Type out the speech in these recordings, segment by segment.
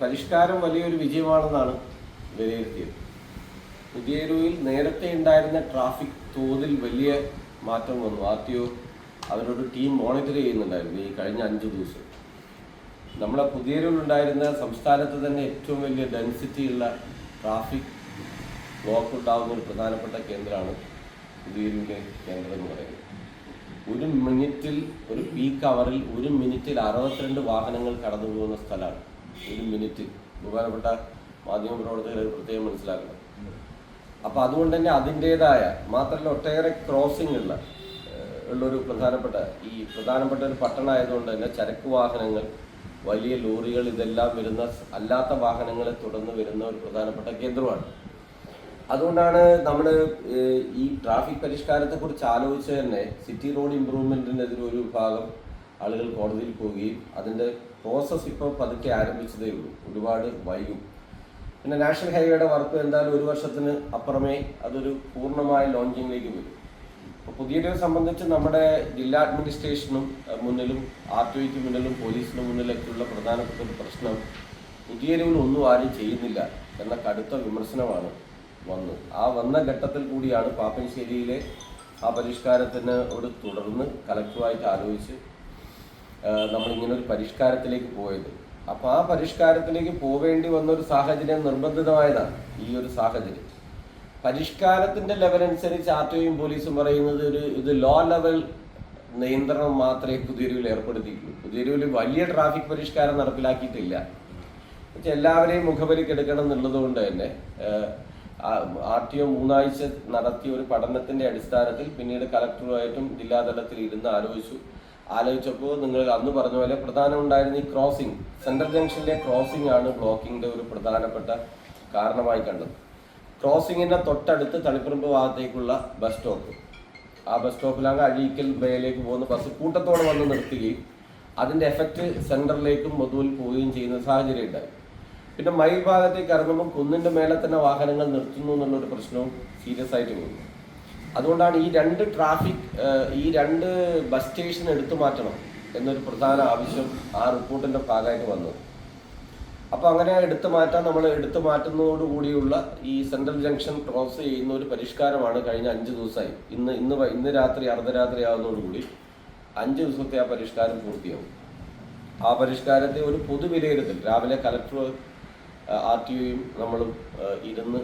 പരിഷ്കാരം വലിയൊരു വിജയമാണെന്നാണ് വിലയിരുത്തിയത്. പുതിയൊരുവിൽ നേരത്തെ ഉണ്ടായിരുന്ന ട്രാഫിക് തോതിൽ വലിയ മാറ്റം വന്നു. R T O team monitor ചെയ്യുന്നുണ്ടായിരുന്നു ഈ കഴിഞ്ഞ അഞ്ച് ദിവസം. നമ്മളെ പുതിയൊരുവിലുണ്ടായിരുന്ന സംസ്ഥാനത്ത് തന്നെ ഏറ്റവും വലിയ ഡെൻസിറ്റിയുള്ള ട്രാഫിക് ബ്ലോക്ക് ഉണ്ടാകുന്ന ഒരു പ്രധാനപ്പെട്ട കേന്ദ്രമാണ് പുതിയൊരുവിലെ കേന്ദ്രം എന്ന് പറയുന്നത്. ഒരു മിനിറ്റിൽ ഒരു പീക്ക് അവറിൽ ഒരു മിനിറ്റിൽ അറുപത്തിരണ്ട് വാഹനങ്ങൾ കടന്നു പോകുന്ന സ്ഥലമാണ്. ഒരു മിനിറ്റ്. ബഹുമാനപ്പെട്ട മാധ്യമപ്രവർത്തകർ പ്രവർത്തകരെ പ്രത്യേകം മനസ്സിലാക്കണം. അപ്പൊ അതുകൊണ്ട് തന്നെ അതിന്റെതായ മാത്രമല്ല ഒട്ടേറെ ക്രോസിംഗ് ഉള്ള ഉള്ളൊരു പ്രധാനപ്പെട്ട ഈ പ്രധാനപ്പെട്ട ഒരു പട്ടണമായതുകൊണ്ട് തന്നെ ചരക്ക് വാഹനങ്ങൾ വലിയ ലോറികൾ ഇതെല്ലാം വരുന്ന അല്ലാത്ത വാഹനങ്ങളെ തുടർന്ന് വരുന്ന ഒരു പ്രധാനപ്പെട്ട കേന്ദ്രമാണ്. അതുകൊണ്ടാണ് നമ്മൾ ഈ ട്രാഫിക് പരിഷ്കാരത്തെക്കുറിച്ച് ആലോചിച്ച് തന്നെ സിറ്റി റോഡ് ഇമ്പ്രൂവ്മെന്റിനെതിരെ ഒരു വിഭാഗം ആളുകൾ കോടതിയിൽ പോവുകയും അതിന്റെ പ്രോസസ്സ് ഇപ്പോൾ പതുക്കെ ആരംഭിച്ചതേ ഉള്ളൂ. ഒരുപാട് വൈകും. പിന്നെ നാഷണൽ ഹൈവേയുടെ വർക്ക് എന്തായാലും ഒരു വർഷത്തിന് അപ്പുറമേ അതൊരു പൂർണമായ ലോഞ്ചിങ്ങിലേക്ക് വരും. അപ്പോൾ പുതിയതിനെ സംബന്ധിച്ച് നമ്മുടെ ജില്ലാ അഡ്മിനിസ്ട്രേഷനും മുന്നിലും ആർ ടി ഐക്ക് മുന്നിലും പോലീസിന് മുന്നിലൊക്കെയുള്ള പ്രധാനപ്പെട്ട ഒരു പ്രശ്നം പുതിയരിവിൽ ഒന്നും ആരും ചെയ്യുന്നില്ല എന്ന കടുത്ത വിമർശനമാണ് വന്നു. ആ വന്ന ഘട്ടത്തിൽ കൂടിയാണ് പാപ്പൻശ്ശേരിയിലെ ആ പരിഷ്കാരത്തിനോട് തുടർന്ന് കലക്ടറുമായിട്ട് ആലോചിച്ച് നമ്മളിങ്ങനെ ഒരു പരിഷ്കാരത്തിലേക്ക് പോയത്. അപ്പോൾ ആ പരിഷ്കാരത്തിലേക്ക് പോവേണ്ടി വന്ന ഒരു സാഹചര്യം നിർബന്ധിതമായതാണ് ഈ ഒരു സാഹചര്യം. പരിഷ്കാരത്തിന്റെ ലെവൽ അനുസരിച്ച് ആർ പോലീസും പറയുന്നത് ഒരു ഇത് ലോ ലെവൽ നിയന്ത്രണം മാത്രമേ പുതിയൊരുവിൽ ഏർപ്പെടുത്തിയിട്ടുള്ളൂ. പുതിയൊരുവിൽ വലിയ ട്രാഫിക് പരിഷ്കാരം നടപ്പിലാക്കിയിട്ടില്ല. പക്ഷെ എല്ലാവരെയും മുഖബലിക്കെടുക്കണം എന്നുള്ളത് കൊണ്ട് തന്നെ ആർ ടി ഒ മൂന്നാഴ്ച നടത്തിയ ഒരു പഠനത്തിന്റെ അടിസ്ഥാനത്തിൽ പിന്നീട് കലക്ടറുമായിട്ടും ജില്ലാതലത്തിൽ ഇരുന്ന് ആലോചിച്ചു. ആലോചിച്ചപ്പോൾ നിങ്ങൾ അന്ന് പറഞ്ഞ പോലെ പ്രധാനം ഉണ്ടായിരുന്ന ഈ ക്രോസിംഗ് സെൻട്രൽ ജംഗ്ഷനിലെ ക്രോസിംഗ് ആണ് ബ്ലോക്കിങ്ങിന്റെ ഒരു പ്രധാനപ്പെട്ട കാരണമായി കണ്ടത്. ക്രോസിങ്ങിന്റെ തൊട്ടടുത്ത് തളിപ്പറമ്പ് ഭാഗത്തേക്കുള്ള ബസ് സ്റ്റോപ്പ് ആ ബസ് സ്റ്റോപ്പിലാണ് അഴീക്കൽ ബേയിലേക്ക് പോകുന്ന ബസ് കൂട്ടത്തോടെ വന്ന് നിർത്തുകയും അതിന്റെ എഫക്റ്റ് സെന്ററിലേക്കും മൊതുവിൽ പോവുകയും ചെയ്യുന്ന സാഹചര്യം ഉണ്ടായി. പിന്നെ മയിൽ ഭാഗത്തേക്ക് ഇറങ്ങുമ്പോൾ കുന്നിന്റെ മേലെ തന്നെ വാഹനങ്ങൾ നിർത്തുന്നു എന്നുള്ളൊരു പ്രശ്നവും സീരിയസ് ആയിട്ട് പോകുന്നു അതുകൊണ്ടാണ് ഈ രണ്ട് ട്രാഫിക് ഈ രണ്ട് ബസ് സ്റ്റേഷൻ എടുത്തു മാറ്റണം എന്നൊരു പ്രധാന ആവശ്യം ആ റിപ്പോർട്ടിന്റെ ഭാഗമായിട്ട് വന്നത് അപ്പോൾ അങ്ങനെ എടുത്തു മാറ്റാൻ നമ്മൾ എടുത്തു മാറ്റുന്നതോടുകൂടിയുള്ള ഈ സെൻട്രൽ ജംഗ്ഷൻ ക്രോസ് ചെയ്യുന്ന ഒരു പരിഷ്കാരമാണ് കഴിഞ്ഞ അഞ്ച് ദിവസമായി. ഇന്ന് ഇന്ന് ഇന്ന് രാത്രി അർദ്ധരാത്രി ആവുന്നതോടുകൂടി അഞ്ച് ദിവസത്തെ ആ പരിഷ്കാരം പൂർത്തിയാവും. ആ പരിഷ്കാരത്തെ ഒരു പൊതു വിലയിരുത്തൽ രാവിലെ കലക്ടർ ആർ ടി ഒയും നമ്മളും ഇരുന്ന്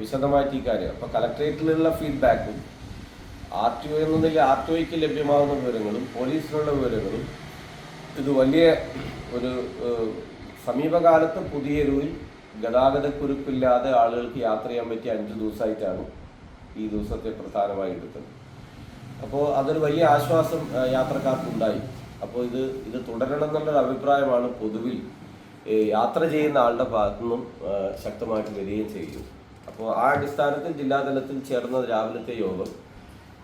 വിശദമായിട്ട് ഈ കാര്യം. അപ്പൊ കലക്ട്രേറ്റിലുള്ള ഫീഡ്ബാക്കും ആർ ടി ഒ എന്ന നില ആർ ടി ഒയ്ക്ക് ലഭ്യമാകുന്ന വിവരങ്ങളും പോലീസിനുള്ള വിവരങ്ങളും ഇത് വലിയ ഒരു സമീപകാലത്ത് പുതിയൊരുവിൽ ഗതാഗതക്കുരുക്കില്ലാതെ ആളുകൾക്ക് യാത്ര ചെയ്യാൻ പറ്റിയ അഞ്ച് ദിവസമായിട്ടാണ് ഈ ദിവസത്തെ പ്രധാനമായി എടുത്തത്. അപ്പോൾ അതൊരു വലിയ ആശ്വാസം യാത്രക്കാർക്കുണ്ടായി. അപ്പോൾ ഇത് ഇത് തുടരണം എന്നുള്ളൊരു അഭിപ്രായമാണ് പൊതുവിൽ യാത്ര ചെയ്യുന്ന ആളുടെ ഭാഗത്തു നിന്നും ശക്തമായിട്ട് വരികയും ചെയ്യും അപ്പോൾ ആ അടിസ്ഥാനത്തിൽ ജില്ലാതലത്തിൽ ചേർന്ന രാവിലത്തെ യോഗം.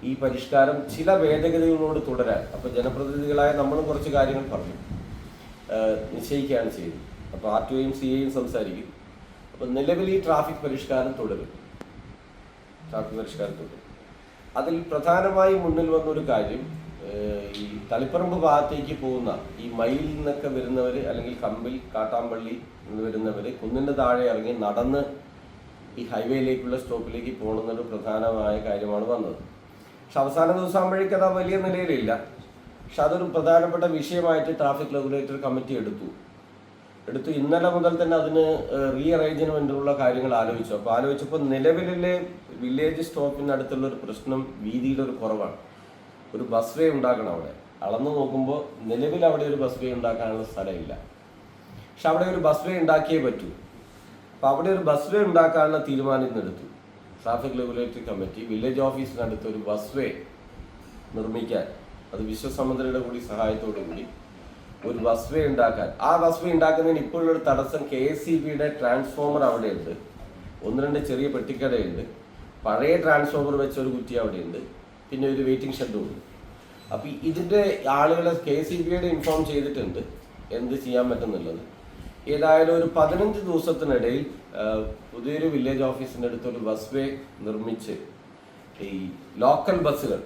ഈ പരിഷ്കാരം ചില ഭേദഗതികളോട് തുടരാൻ അപ്പോൾ ജനപ്രതിനിധികളായ നമ്മളും കുറച്ച് കാര്യങ്ങൾ പറഞ്ഞു നിശ്ചയിക്കുകയാണ് ചെയ്തത്. അപ്പോൾ ആർ ടി ഒയും സി എയും സംസാരിക്കും. അപ്പോൾ നിലവിൽ ഈ ട്രാഫിക് പരിഷ്കാരം തുടരും. ട്രാഫിക് പരിഷ്കാരം തുടരും. അതിൽ പ്രധാനമായി മുന്നിൽ വന്നൊരു കാര്യം ഈ തളിപ്പറമ്പ് ഭാഗത്തേക്ക് പോകുന്ന ഈ മയിൽ നിന്നൊക്കെ വരുന്നവർ അല്ലെങ്കിൽ കമ്പിൽ കാട്ടാമ്പള്ളി നിന്ന് വരുന്നവർ കുന്നിന്റെ താഴെ ഇറങ്ങി നടന്ന് ഈ ഹൈവേയിലേക്കുള്ള സ്റ്റോപ്പിലേക്ക് പോകണമെന്നൊരു പ്രധാനമായ കാര്യമാണ് വന്നത്. പക്ഷെ അവസാന ദിവസം ആകുമ്പോഴേക്കും അത് വലിയ നിലയിലില്ല. പക്ഷെ അതൊരു പ്രധാനപ്പെട്ട വിഷയമായിട്ട് ട്രാഫിക് റെഗുലേറ്റർ കമ്മിറ്റി എടുത്തു. എടുത്തു. ഇന്നലെ മുതൽ തന്നെ അതിന് റീ അറേഞ്ച്മെന്റുള്ള കാര്യങ്ങൾ ആലോചിച്ചു. അപ്പോൾ ആലോചിച്ചപ്പോൾ നിലവിലെ വില്ലേജ് സ്റ്റോപ്പിനടുത്തുള്ള ഒരു പ്രശ്നം വീതിയിലൊരു കുറവാണ്. ഒരു ബസ് വേ ഉണ്ടാക്കണം അവിടെ. അളന്നു നോക്കുമ്പോൾ നിലവിൽ അവിടെ ഒരു ബസ് വേ ഉണ്ടാക്കാനുള്ള സ്ഥലമില്ല. പക്ഷെ അവിടെ ഒരു ബസ് വേ ഉണ്ടാക്കിയേ പറ്റൂ. അപ്പോൾ അവിടെ ഒരു ബസ് വേ ഉണ്ടാക്കാനുള്ള തീരുമാനം ഇന്നെടുത്തു ട്രാഫിക് റെഗുലേറ്ററി കമ്മിറ്റി വില്ലേജ് ഓഫീസിനടുത്ത് ഒരു ബസ് വേ നിർമ്മിക്കാൻ അത് വിശ്വസമുദ്രയുടെ കൂടി സഹായത്തോടു കൂടി ഒരു ബസ് വേ ഉണ്ടാക്കാൻ. ആ ബസ് വേ ഉണ്ടാക്കുന്നതിന് ഇപ്പോഴൊരു തടസ്സം കെ എസ് സി ബിയുടെ ട്രാൻസ്ഫോമർ അവിടെയുണ്ട്. ഒന്ന് രണ്ട് ചെറിയ പെട്ടിക്കടയുണ്ട്. പഴയ ട്രാൻസ്ഫോമർ വെച്ച ഒരു കുറ്റി അവിടെയുണ്ട്. പിന്നെ ഒരു വെയിറ്റിംഗ് ഷെഡും ഉണ്ട്. അപ്പോൾ ഇതിന്റെ ആളുകളെ കെ സി ബിയുടെ ഇൻഫോം ചെയ്തിട്ടുണ്ട്. എന്ത് ചെയ്യാൻ പറ്റുന്നുള്ളത്? ഏതായാലും ഒരു പതിനഞ്ച് ദിവസത്തിനിടയിൽ പുതിയൊരു വില്ലേജ് ഓഫീസിന്റെ അടുത്തൊരു ബസ് വേ നിർമ്മിച്ച് ഈ ലോക്കൽ ബസ്സുകൾ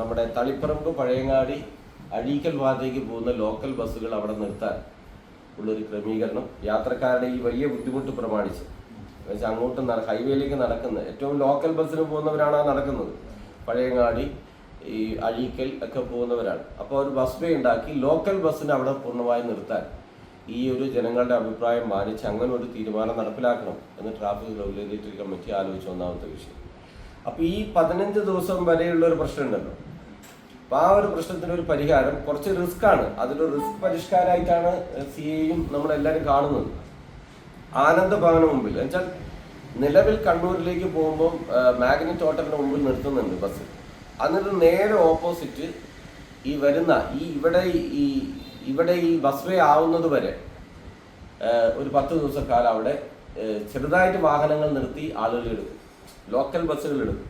നമ്മുടെ തളിപ്പറമ്പ് പഴയങ്ങാടി അഴീക്കൽ ഭാഗത്തേക്ക് പോകുന്ന ലോക്കൽ ബസ്സുകൾ അവിടെ നിർത്താൻ ഉള്ളൊരു ക്രമീകരണം യാത്രക്കാരുടെ ഈ വലിയ ബുദ്ധിമുട്ട് പ്രമാണിച്ച്. എന്നുവെച്ചാൽ അങ്ങോട്ട് ഹൈവേയിലേക്ക് നടക്കുന്നത് ഏറ്റവും ലോക്കൽ ബസ്സിന് പോകുന്നവരാണ് നടക്കുന്നത്. പഴയങ്ങാടി ഈ അഴീക്കൽ ഒക്കെ പോകുന്നവരാണ്. അപ്പോൾ ഒരു ബസ് വേ ഉണ്ടാക്കി ലോക്കൽ ബസ്സിന് അവിടെ പൂർണമായി നിർത്താൻ ഈ ഒരു ജനങ്ങളുടെ അഭിപ്രായം മാനിച്ച് അങ്ങനെ ഒരു തീരുമാനം നടപ്പിലാക്കണം എന്ന് ട്രാഫിക് റെഗുലേറ്ററി കമ്മിറ്റി ആലോചിച്ച ഒന്നാമത്തെ വിഷയം. അപ്പോൾ ഈ പതിനഞ്ച് ദിവസം വരെയുള്ള ഒരു പ്രശ്നം ഉണ്ടല്ലോ. അപ്പൊ ആ ഒരു പ്രശ്നത്തിന് ഒരു പരിഹാരം കുറച്ച് റിസ്ക് ആണ്. അതിലൊരു റിസ്ക് പരിഷ്കാരമായിട്ടാണ് സി എയും നമ്മളെല്ലാവരും കാണുന്നത്. ആനന്ദ ഭവന മുമ്പിൽ എന്നുവെച്ചാൽ നിലവിൽ കണ്ണൂരിലേക്ക് പോകുമ്പോൾ മാഗ്നറ്റ് ഹോട്ടലിന് മുമ്പിൽ നിർത്തുന്നുണ്ട് ബസ്. എന്നിട്ട് നേരെ ഓപ്പോസിറ്റ് ഈ വരുന്ന ഈ ഇവിടെ ഈ ഇവിടെ ഈ ബസ് വേ ആവുന്നത് വരെ ഒരു പത്ത് ദിവസക്കാലം അവിടെ ചെറുതായിട്ട് വാഹനങ്ങൾ നിർത്തി ആളുകൾ എടുക്കും. ലോക്കൽ ബസ്സുകൾ എടുക്കും.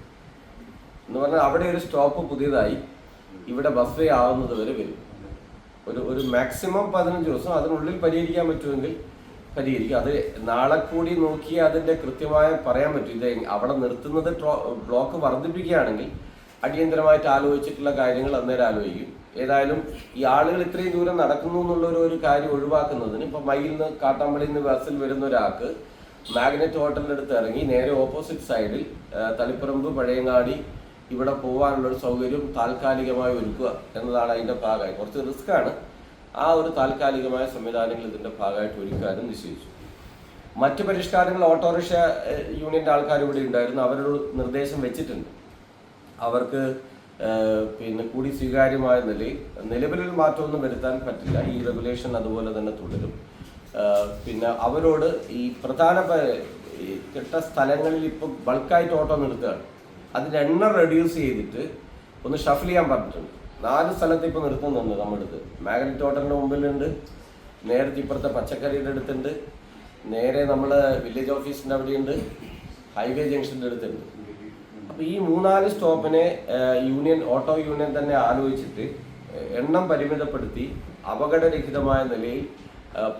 എന്ന് പറഞ്ഞാൽ അവിടെ ഒരു സ്റ്റോപ്പ് പുതിയതായി ഇവിടെ ബസ് വേ ആവുന്നത് വരെ വരും. ഒരു ഒരു മാക്സിമം പതിനഞ്ച് ദിവസം അതിനുള്ളിൽ പരിഹരിക്കാൻ പറ്റുമെങ്കിൽ പരിഹരിക്കും. അത് നാളെ കൂടി നോക്കി അതിന്റെ കൃത്യമായ പറയാൻ പറ്റും. ഇത് അവിടെ നിർത്തുന്നത് ബ്ലോക്ക് വർദ്ധിപ്പിക്കുകയാണെങ്കിൽ അടിയന്തരമായിട്ട് ആലോചിച്ചിട്ടുള്ള കാര്യങ്ങൾ അന്നേരം ആലോചിക്കും. ഏതായാലും ഈ ആളുകൾ ഇത്രയും ദൂരം നടക്കുന്നു എന്നുള്ള ഒരു കാര്യം ഒഴിവാക്കുന്നതിന് ഇപ്പൊ മയിൽ നിന്ന് കാട്ടാമ്പള്ളിയിൽ നിന്ന് ബസ്സിൽ വരുന്ന ഒരാൾക്ക് മാഗ്നറ്റ് ഹോട്ടലിനടുത്ത് ഇറങ്ങി നേരെ ഓപ്പോസിറ്റ് സൈഡിൽ തളിപ്പറമ്പ് പഴയങ്ങാടി ഇവിടെ പോകാനുള്ള ഒരു സൗകര്യം താൽക്കാലികമായി ഒരുക്കുക എന്നതാണ് അതിന്റെ ഭാഗമായി. കുറച്ച് റിസ്ക് ആണ് ആ ഒരു താൽക്കാലികമായ സംവിധാനങ്ങൾ ഇതിന്റെ ഭാഗമായിട്ട് ഒരുക്കാനും നിശ്ചയിച്ചു. മറ്റ് പരിഷ്കാരങ്ങൾ ഓട്ടോറിക്ഷ യൂണിയന്റെ ആൾക്കാർ ഇവിടെ ഉണ്ടായിരുന്നു. അവരൊരു നിർദ്ദേശം വെച്ചിട്ടുണ്ട്. അവർക്ക് പിന്നെ കൂടി സ്വീകാര്യമായ നിലയിൽ നിലവിലൊരു മാറ്റമൊന്നും വരുത്താൻ പറ്റില്ല. ഈ റെഗുലേഷൻ അതുപോലെ തന്നെ തുടരും. പിന്നെ അവരോട് ഈ പ്രധാന കിട്ട സ്ഥലങ്ങളിൽ ഇപ്പോൾ ബൾക്കായിട്ട് ഓട്ടോ നിർത്തുകയാണ്. അതിന്റെ എണ്ണം റെഡ്യൂസ് ചെയ്തിട്ട് ഒന്ന് ഷഫിൾ ചെയ്യാൻ പറഞ്ഞിട്ടുണ്ട്. നാല് സ്ഥലത്ത് ഇപ്പോൾ നിർത്തുന്നുണ്ട് നമ്മുടെ അടുത്ത് മാഗ്നറ്റ് ഹോട്ടലിന്റെ മുമ്പിലുണ്ട്. നേരത്തെ ഇപ്പുറത്തെ പച്ചക്കറിയുടെ അടുത്തുണ്ട്. നേരെ നമ്മൾ വില്ലേജ് ഓഫീസിന്റെ അവിടെയുണ്ട്. ഹൈവേ ജംഗ്ഷന്റെ അടുത്തുണ്ട്. അപ്പൊ ഈ മൂന്നാൽ സ്റ്റോപ്പിനെ യൂണിയൻ ഓട്ടോ യൂണിയൻ തന്നെ ആലോചിച്ചിട്ട് എണ്ണം പരിമിതപ്പെടുത്തി അപകടരഹിതമായ നിലയിൽ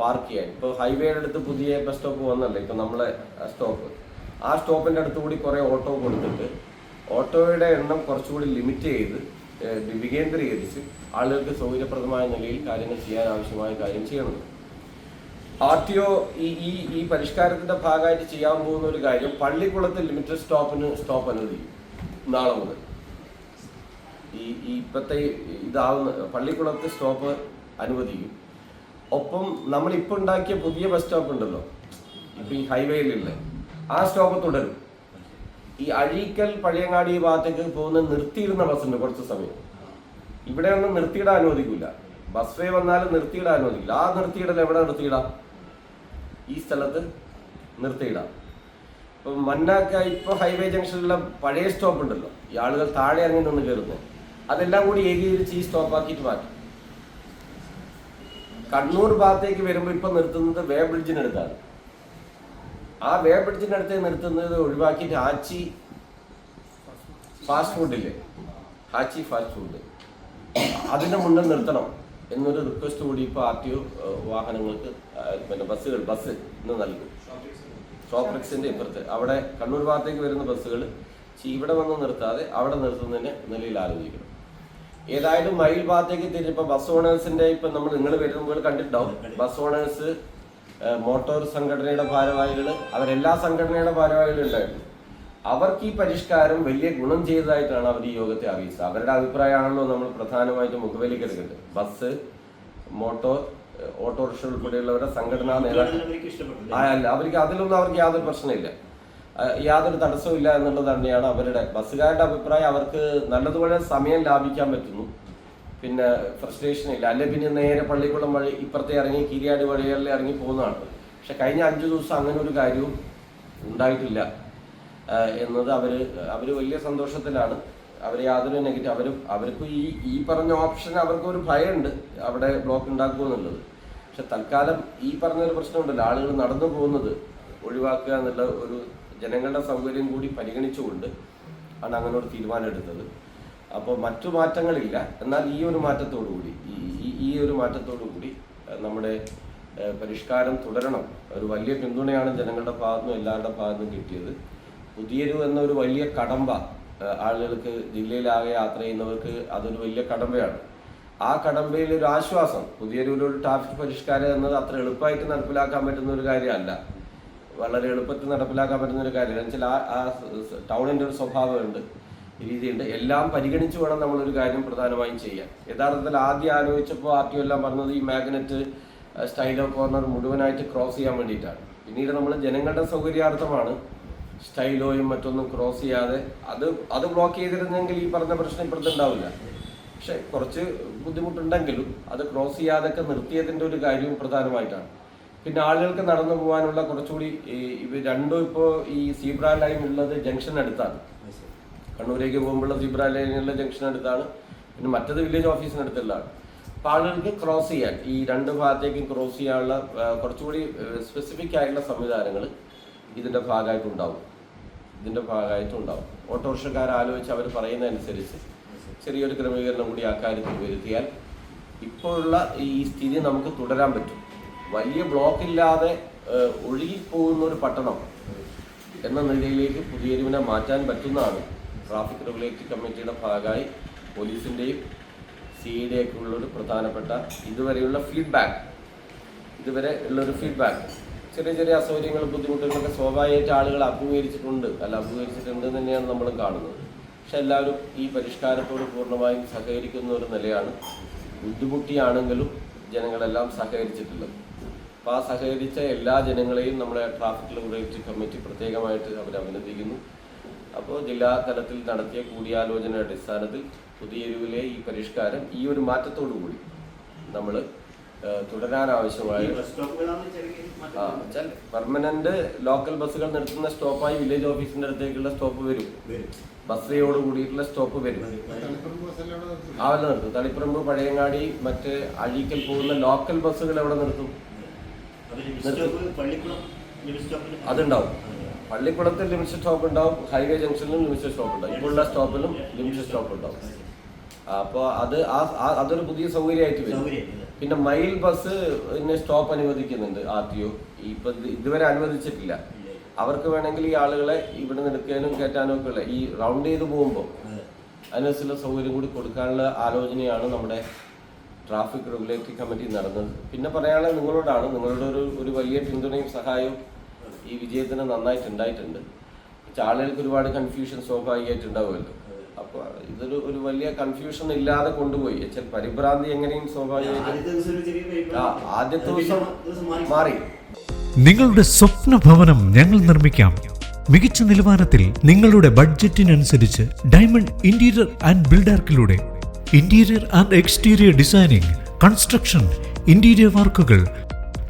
പാർക്ക് ചെയ്യാൻ. ഇപ്പോൾ ഹൈവേയുടെ അടുത്ത് പുതിയ ബസ് സ്റ്റോപ്പ് വന്നല്ലേ? ഇപ്പൊ നമ്മളെ സ്റ്റോപ്പ് ആ സ്റ്റോപ്പിന്റെ അടുത്തുകൂടി കുറെ ഓട്ടോ കൊടുത്തിട്ട് ഓട്ടോയുടെ എണ്ണം കുറച്ചുകൂടി ലിമിറ്റ് ചെയ്ത് വികേന്ദ്രീകരിച്ച് ആളുകൾക്ക് സൗകര്യപ്രദമായ നിലയിൽ കാര്യങ്ങൾ ചെയ്യാൻ ആവശ്യമായ കാര്യം ചെയ്യണം. ആർ ടി ഒ ഈ ഈ പരിഷ്കാരത്തിന്റെ ഭാഗമായിട്ട് ചെയ്യാൻ പോകുന്ന ഒരു കാര്യം പള്ളിക്കുളത്ത് ലിമിറ്റഡ് സ്റ്റോപ്പിന് സ്റ്റോപ്പ് അനുവദിക്കും നാളെ മുതൽ. ഈ ഈ ഇതാവുന്ന പള്ളിക്കുളത്ത് സ്റ്റോപ്പ് അനുവദിക്കും. ഒപ്പം നമ്മൾ ഉണ്ടാക്കിയ പുതിയ ബസ് സ്റ്റോപ്പ് ഉണ്ടല്ലോ ഇപ്പൊ ഈ ഹൈവേയിലുള്ള ആ സ്റ്റോപ്പ് തുടരും. ഈ അഴീക്കൽ പഴയങ്ങാടി ഭാഗത്തേക്ക് പോകുന്ന നിർത്തിയിടുന്ന ബസ്സുണ്ട് കുറച്ച് സമയം. ഇവിടെ ഒന്നും നിർത്തിയിടാൻ അനുവദിക്കില്ല ബസ് വേ വന്നാലും നിർത്തിയിടാൻ അനുവദിക്കില്ല ആ നിർത്തിയിടൽ എവിടെ നിർത്തിയിടാം? ഈ സ്ഥലത്ത് നിർത്തിയിടാം. ഇപ്പൊ മന്നാക്ക ഇപ്പൊ ഹൈവേ ജംഗ്ഷനിലുള്ള പഴയ സ്റ്റോപ്പ് ഉണ്ടല്ലോ. ഈ ആളുകൾ താഴെ ഇറങ്ങി നിന്ന് കയറുന്നത് അതെല്ലാം കൂടി ഏകീകരിച്ച് ഈ സ്റ്റോപ്പ് മാറ്റി. മാറ്റും കണ്ണൂർ ഭാഗത്തേക്ക് വരുമ്പോൾ ഇപ്പൊ നിർത്തുന്നത് വേ ബ്രിഡ്ജിനടുത്താണ് ആ വേ ബ്രിഡ്ജിനടുത്ത് നിർത്തുന്നത് ഒഴിവാക്കിയിട്ട് ആച്ചി ഫാസ്റ്റ് ഫുഡില്ലേ ഹാച്ചി ഫാസ്റ്റ് ഫുഡ് അതിന്റെ മുന്നിൽ നിർത്തണം എന്നൊരു റിക്വസ്റ്റ് കൂടി ഇപ്പോൾ ആർ ടി ഒ വാഹനങ്ങൾക്ക് പിന്നെ ബസ്സുകൾ ബസ് ഇന്ന് നൽകും. ഷോപ്രക്സിന്റെ ഇപ്പുറത്ത്. അവിടെ കണ്ണൂർ ഭാഗത്തേക്ക് വരുന്ന ബസ്സുകൾ ഇവിടെ വന്ന് നിർത്താതെ അവിടെ നിർത്തുന്നതിന് നിലയിൽ ആലോചിക്കണം. ഏതായാലും മയിൽ ഭാഗത്തേക്ക് തിരിഞ്ഞപ്പോൾ ബസ് ഓണേഴ്സിന്റെ ഇപ്പം നമ്മൾ നിങ്ങൾ വരുമ്പോൾ കണ്ടിട്ടുണ്ടാവും. ബസ് ഓണേഴ്സ് മോട്ടോർ സംഘടനയുടെ ഭാരവാഹികൾ അവരെല്ലാ സംഘടനയുടെ ഭാരവാഹികളും ഉണ്ടായിരുന്നു. അവർക്ക് ഈ പരിഷ്കാരം വലിയ ഗുണം ചെയ്തതായിട്ടാണ് അവർ ഈ യോഗത്തെ അറിയിച്ചത്. അവരുടെ അഭിപ്രായമാണല്ലോ നമ്മൾ പ്രധാനമായിട്ടും മുഖവിലേക്ക് കരുതുന്നത് ബസ് മോട്ടോർ ഓട്ടോറിക്ഷ ഉൾപ്പെടെയുള്ളവരുടെ സംഘടനാ നേതാക്കൾ. അല്ല അവർക്ക് അതിലൊന്നും അവർക്ക് യാതൊരു പ്രശ്നമില്ല. യാതൊരു തടസ്സവും ഇല്ല എന്നുള്ളത് തന്നെയാണ് അവരുടെ ബസ്സുകാരുടെ അഭിപ്രായം അവർക്ക് നല്ലതുപോലെ സമയം ലാഭിക്കാൻ പറ്റുന്നു. പിന്നെ ഫ്രസ്ട്രേഷൻ ഇല്ല. അല്ലെ പിന്നെ നേരെ പള്ളിക്കുളം വഴി ഇപ്പുറത്തെ ഇറങ്ങി കിരിയാടി വഴികളിൽ ഇറങ്ങി പോകുന്നതാണ്. പക്ഷെ കഴിഞ്ഞ അഞ്ചു ദിവസം അങ്ങനെ ഒരു കാര്യവും ഉണ്ടായിട്ടില്ല. എന്നത് അവർ അവർ വലിയ സന്തോഷത്തിലാണ്. അവർ യാതൊരു നെഗറ്റീവ് അവർ അവർക്ക് ഈ ഈ പറഞ്ഞ ഓപ്ഷൻ അവർക്ക് ഒരു ഭയമുണ്ട് അവിടെ ബ്ലോക്ക് ഉണ്ടാക്കുമെന്നുള്ളത് പക്ഷെ തൽക്കാലം ഈ പറഞ്ഞൊരു പ്രശ്നമുണ്ടല്ലോ. ആളുകൾ നടന്നു പോകുന്നത് ഒഴിവാക്കുക എന്നുള്ള ഒരു ജനങ്ങളുടെ സൗകര്യം കൂടി പരിഗണിച്ചുകൊണ്ട് ആണ് അങ്ങനെ ഒരു തീരുമാനം എടുത്തത്. അപ്പോൾ മറ്റു മാറ്റങ്ങളില്ല. എന്നാൽ ഈ ഒരു മാറ്റത്തോടു കൂടി ഈ ഈ- ഒരു മാറ്റത്തോടു കൂടി നമ്മുടെ പരിഷ്കാരം തുടരണം. ഒരു വലിയ പിന്തുണയാണ് ജനങ്ങളുടെ ഭാഗത്തുനിന്നും എല്ലാവരുടെ ഭാഗത്തുനിന്നും കിട്ടിയത്. പുതിയൊരു എന്നൊരു വലിയ കടമ്പ ആളുകൾക്ക് ജില്ലയിലാകെ യാത്ര ചെയ്യുന്നവർക്ക് അതൊരു വലിയ കടമ്പയാണ്. ആ കടമ്പയിൽ ഒരു ആശ്വാസം പുതിയൊരു ട്രാഫിക് പരിഷ്കാരം എന്നത് അത്ര എളുപ്പമായിട്ട് നടപ്പിലാക്കാൻ പറ്റുന്ന ഒരു കാര്യമല്ല. വളരെ എളുപ്പത്തിൽ നടപ്പിലാക്കാൻ പറ്റുന്ന ഒരു കാര്യമല്ല. എന്നുവെച്ചാൽ ആ ടൗണിന്റെ ഒരു സ്വഭാവമുണ്ട്. രീതിയുണ്ട്. എല്ലാം പരിഗണിച്ച് വേണം നമ്മളൊരു കാര്യം പ്രധാനമായും ചെയ്യാൻ. യഥാർത്ഥത്തിൽ ആദ്യം ആലോചിച്ചപ്പോൾ ആർ ടി എല്ലാം പറഞ്ഞത് ഈ മാഗ്നറ്റ് സ്റ്റൈലോ കോർണർ മുഴുവനായിട്ട് ക്രോസ് ചെയ്യാൻ വേണ്ടിയിട്ടാണ്. പിന്നീട് നമ്മൾ ജനങ്ങളുടെ സൗകര്യാർത്ഥമാണ് സ്റ്റൈലോയും മറ്റൊന്നും ക്രോസ് ചെയ്യാതെ അത് അത് ബ്ലോക്ക് ചെയ്തിരുന്നെങ്കിൽ ഈ പറഞ്ഞ പ്രശ്നം ഇപ്പോഴത്തെ ഉണ്ടാവില്ല. പക്ഷെ കുറച്ച് ബുദ്ധിമുട്ടുണ്ടെങ്കിലും അത് ക്രോസ് ചെയ്യാതൊക്കെ നിർത്തിയതിന്റെ ഒരു കാര്യവും പ്രധാനമായിട്ടാണ്. പിന്നെ ആളുകൾക്ക് നടന്നു പോകാനുള്ള കുറച്ചുകൂടി ഈ രണ്ടും ഇപ്പോൾ ഈ സീബ്ര ലൈൻ ഉള്ളത് ജംഗ്ഷൻ അടുത്താണ്. കണ്ണൂരേക്ക് പോകുമ്പോൾ സീബ്ര ജംഗ്ഷനടുത്താണ് പിന്നെ മറ്റത് വില്ലേജ് ഓഫീസിനടുത്തുള്ളതാണ് അപ്പോൾ ആളുകൾക്ക് ക്രോസ് ചെയ്യാൻ ഈ രണ്ട് ഭാഗത്തേക്കും ക്രോസ് ചെയ്യാനുള്ള കുറച്ചുകൂടി സ്പെസിഫിക് ആയിട്ടുള്ള സംവിധാനങ്ങൾ ഇതിന്റെ ഭാഗമായിട്ടുണ്ടാവും ഇതിന്റെ ഭാഗമായിട്ടുണ്ടാവും ഓട്ടോറിക്ഷക്കാർ ആലോചിച്ച് അവർ പറയുന്നതനുസരിച്ച് ചെറിയൊരു ക്രമീകരണം കൂടി ആ കാര്യത്തിൽ വരുത്തിയാൽ ഇപ്പോഴുള്ള ഈ സ്ഥിതി നമുക്ക് തുടരാൻ പറ്റും. വലിയ ബ്ലോക്ക് ഇല്ലാതെ ഒഴുകിപ്പോകുന്ന ഒരു പട്ടണം എന്ന നിലയിലേക്ക് പുതിയ മാറ്റാൻ പറ്റുന്നതാണ് ട്രാഫിക് റെഗുലേറ്ററി കമ്മിറ്റിയുടെ ഭാഗമായി പോലീസിന്റെയും സി ഒക്കെ ഉള്ള ഒരു പ്രധാനപ്പെട്ട ഇതുവരെയുള്ള ഫീഡ്ബാക്ക്. ഇതുവരെ ഉള്ളൊരു ഫീഡ്ബാക്ക്. ചെറിയ ചെറിയ അസൗകര്യങ്ങളും ബുദ്ധിമുട്ടുകളൊക്കെ സ്വാഭാവികമായിട്ട് ആളുകൾ അഭിമുഖീകരിച്ചിട്ടുണ്ട്. അല്ല അഭിമുഖീകരിച്ചിട്ടുണ്ട് തന്നെയാണ് നമ്മൾ കാണുന്നത്. പക്ഷെ എല്ലാവരും ഈ പരിഷ്കാരത്തോട് പൂർണമായും സഹകരിക്കുന്ന ഒരു നിലയാണ് ബുദ്ധിമുട്ടിയാണെങ്കിലും ജനങ്ങളെല്ലാം സഹകരിച്ചിട്ടുള്ളത്. അപ്പോൾ ആ സഹകരിച്ച എല്ലാ ജനങ്ങളെയും നമ്മുടെ ട്രാഫിക് റെഗുലേറ്ററി കമ്മിറ്റി പ്രത്യേകമായിട്ട് അവർ അഭിനന്ദിക്കുന്നു അപ്പോൾ ജില്ലാ തലത്തിൽ നടത്തിയ കൂടിയാലോചന അടിസ്ഥാനത്തിൽ പുതിയരുവിലെ ഈ പരിഷ്കാരം ഈ ഒരു മാറ്റത്തോടു കൂടി നമ്മൾ തുടരാൻ ആവശ്യമായ പെർമനന്റ് ലോക്കൽ ബസ്സുകൾ നിർത്തുന്ന സ്റ്റോപ്പായി വില്ലേജ് ഓഫീസിന്റെ അടുത്തേക്കുള്ള സ്റ്റോപ്പ് വരും. ബസ്സയോട് കൂടിയിട്ടുള്ള സ്റ്റോപ്പ് വരും. അവിടെ നിർത്തും. തളിപ്പറമ്പ് പഴയങ്ങാടി മറ്റ് അഴീക്കൽ പോകുന്ന ലോക്കൽ ബസ്സുകൾ എവിടെ നിർത്തും. അതുണ്ടാവും. പള്ളിക്കുളത്തിൽ ലിമിറ്റഡ് സ്റ്റോപ്പ് ഉണ്ടാവും ഹൈവേ ജംഗ്ഷനിലും ലിമിറ്റഡ് സ്റ്റോപ്പ് ഉണ്ടാവും. ഇപ്പോഴുള്ള സ്റ്റോപ്പിലും ലിമിറ്റഡ് സ്റ്റോപ്പ് ഉണ്ടാവും. അപ്പോൾ അത് ആ ആ- അതൊരു പുതിയ സൗകര്യമായിട്ട് വരും. പിന്നെ മൈൽ ബസ് പിന്നെ സ്റ്റോപ്പ് അനുവദിക്കുന്നുണ്ട് ആർ ടി ഒ. ഇപ്പൊ ഇതുവരെ അനുവദിച്ചിട്ടില്ല. അവർക്ക് വേണമെങ്കിൽ ഈ ആളുകളെ ഇവിടെ നിന്ന് എടുക്കാനും കയറ്റാനും ഒക്കെ ഉള്ള ഈ റൗണ്ട് ചെയ്ത് പോകുമ്പോൾ അതിനനുസരിച്ചുള്ള സൗകര്യം കൂടി കൊടുക്കാനുള്ള ആലോചനയാണ് നമ്മുടെ ട്രാഫിക് റെഗുലേറ്ററി കമ്മിറ്റി നടന്നത്. പിന്നെ പറയാനുള്ളത് നിങ്ങളോടാണ്. നിങ്ങളുടെ ഒരു ഒരു വലിയ പിന്തുണയും സഹായവും ഈ വിജയത്തിന് നന്നായിട്ട് ഉണ്ടായിട്ടുണ്ട് പക്ഷെ ആളുകൾക്ക് ഒരുപാട് കൺഫ്യൂഷൻ സ്വാഭാവികമായിട്ട് ഉണ്ടാവുമല്ലോ അപ്പൊ ഇതൊരു ഒരു വലിയ കൺഫ്യൂഷൻ ഇല്ലാതെ കൊണ്ടുപോയി. വെച്ചാൽ പരിഭ്രാന്തി എങ്ങനെയും സ്വാഭാവികമായിട്ട് ആ ആദ്യത്തെ ദിവസം മാറി. നിങ്ങളുടെ സ്വപ്ന ഭവനം ഞങ്ങൾ നിർമ്മിക്കാം. മികച്ച നിലവാരത്തിൽ നിങ്ങളുടെ ബഡ്ജറ്റിനനുസരിച്ച് diamond interior and ബിൽഡാർക്കിലൂടെ. Interior and exterior designing construction interior വർക്കുകൾ